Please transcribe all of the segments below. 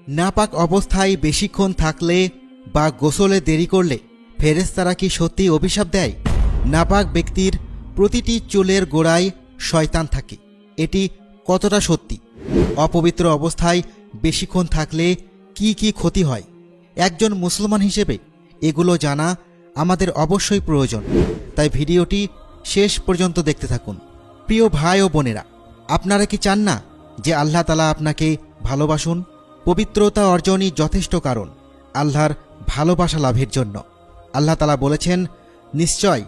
নাপাক অবস্থায় বেশিক্ষণ থাকলে বা গোসলে দেরি করলে ফেরেস্তারা কি সত্যি অভিশাপ দেয়? নাপাক ব্যক্তির প্রতিটি চুলের গোড়ায় শয়তান থাকে। এটি কতটা সত্যি? অপবিত্র অবস্থায় বেশিক্ষণ থাকলে কি কি ক্ষতি হয়? একজন মুসলমান হিসেবে এগুলো জানা আমাদের অবশ্যই প্রয়োজন। তাই ভিডিওটি শেষ পর্যন্ত দেখতে থাকুন। প্রিয় ভাই ও বোনেরা, আপনারা কি চান না যে আল্লাহ তালা আপনাকে ভালোবাসুন? পবিত্রতা অর্জনই যথেষ্ট কারণ, আল্লাহর ভালোবাসা লাভের জন্য। আল্লাহ তালা বলেছেন, নিশ্চয়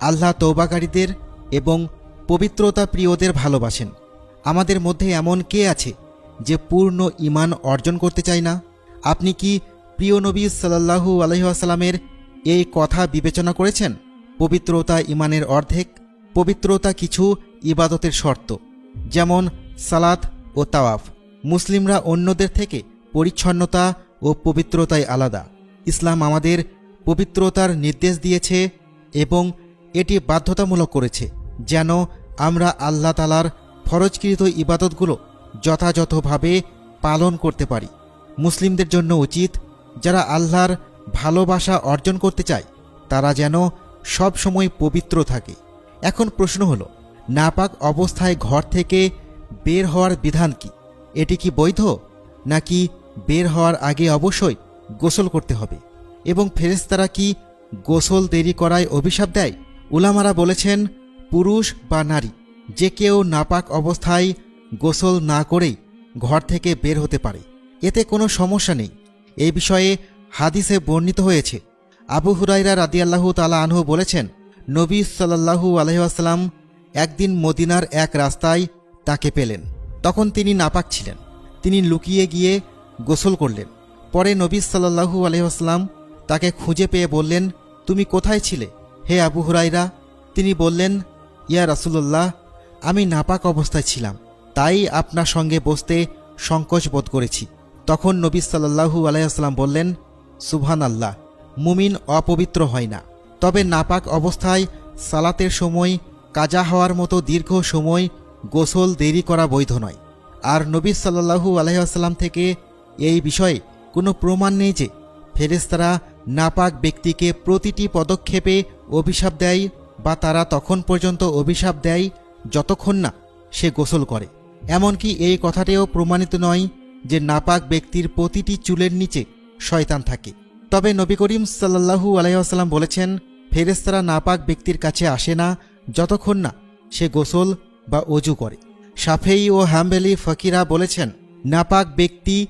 আল্লাহ তৌবাকারীদের এবং পবিত্রতা প্রিয়দের ভালোবাসেন। আমাদের মধ্যে এমন কে আছে যে পূর্ণ ইমান অর্জন করতে চায় না? আপনি কি প্রিয় নবী সাল্লাহু আলহিহাসাল্লামের এই কথা বিবেচনা করেছেন? পবিত্রতা ইমানের অর্ধেক, পবিত্রতা কিছু ইবাদতের শর্ত, যেমন সালাত ও তাওয়াফ। মুসলিমরা অন্যদের থেকে পরিচ্ছন্নতা ও পবিত্রতায় আলাদা। ইসলাম আমাদের পবিত্রতার নির্দেশ দিয়েছে এবং এটি বাধ্যতামূলক করেছে, যেন আমরা আল্লাহ তালার ফরজকৃত ইবাদতগুলো যথাযথভাবে পালন করতে পারি। মুসলিমদের জন্য উচিত, যারা আল্লাহর ভালোবাসা অর্জন করতে চায়, তারা যেন সব সময় পবিত্র থাকে। এখন প্রশ্ন হলো, নাপাক অবস্থায় ঘর থেকে বের হওয়ার বিধান কি? এটি কি বৈধ, নাকি বের হওয়ার আগে অবশ্যই গোসল করতে হবে? এবং ফেরেস্তারা কি গোসল দেরি করায় অভিশাপ দেয়? উলামারা বলেছেন, পুরুষ বা নারী, যে কেউ নাপাক অবস্থায় গোসল না করেই ঘর থেকে বের হতে পারে। এতে কোনো সমস্যা নেই। এই বিষয়ে হাদিসে বর্ণিত হয়েছে। আবু হুরাইরা রাদিয়াল্লাহু তালা আনহু বলেছেন, নবী সাল্লাল্লাহু আলহিহাস্লাম একদিন মদিনার এক রাস্তায় তাকে পেলেন। তখন তিনি নাপাক ছিলেন। তিনি লুকিয়ে গিয়ে গোসল করলেন। পরে নবী সাল্লাল্লাহু আলহিহাস্লাম তাকে খুঁজে পেয়ে বললেন, তুমি কোথায় ছিলে? হে আবু হুরাইরা তিনি বললেন, ইয়া রাসুল্লাহ আমি নাপাক অবস্থায় ছিলাম। তাই আপনার সঙ্গে বসতে সংকোচ বোধ করেছি। তখন নবী সাল্লাল্লাহু আলাইসাল্লাম বললেন সুবহান আল্লাহ মুমিন অপবিত্র হয় না। তবে নাপাক অবস্থায় সালাতের সময়, কাজা হওয়ার মতো দীর্ঘ সময় গোসল দেরি করা বৈধ নয়। আর নবী সাল্লাল্লাহু আলহাম থেকে এই বিষয়ে কোনো প্রমাণ নেই যে ফেরেস্তারা নাপাক ব্যক্তিকে প্রতিটি পদক্ষেপে অভিশাপ দেয় বা তারা তখন পর্যন্ত অভিশাপ দেয় যতক্ষণ না সে গোসল করে। এমনকি এই কথাটিও প্রমাণিত নয় যে নাপাক ব্যক্তির প্রতিটি চুলের নিচে শয়তান থাকে। তবে নবী করিম সাল্লাহু আলাইসাল্লাম বলেছেন ফেরেস্তারা নাপাক ব্যক্তির কাছে আসে না যতক্ষণ না সে গোসল বা অজু করে। সাফেই ও হ্যাম্বেলি ফকিরা বলেছেন নাপাক ব্যক্তি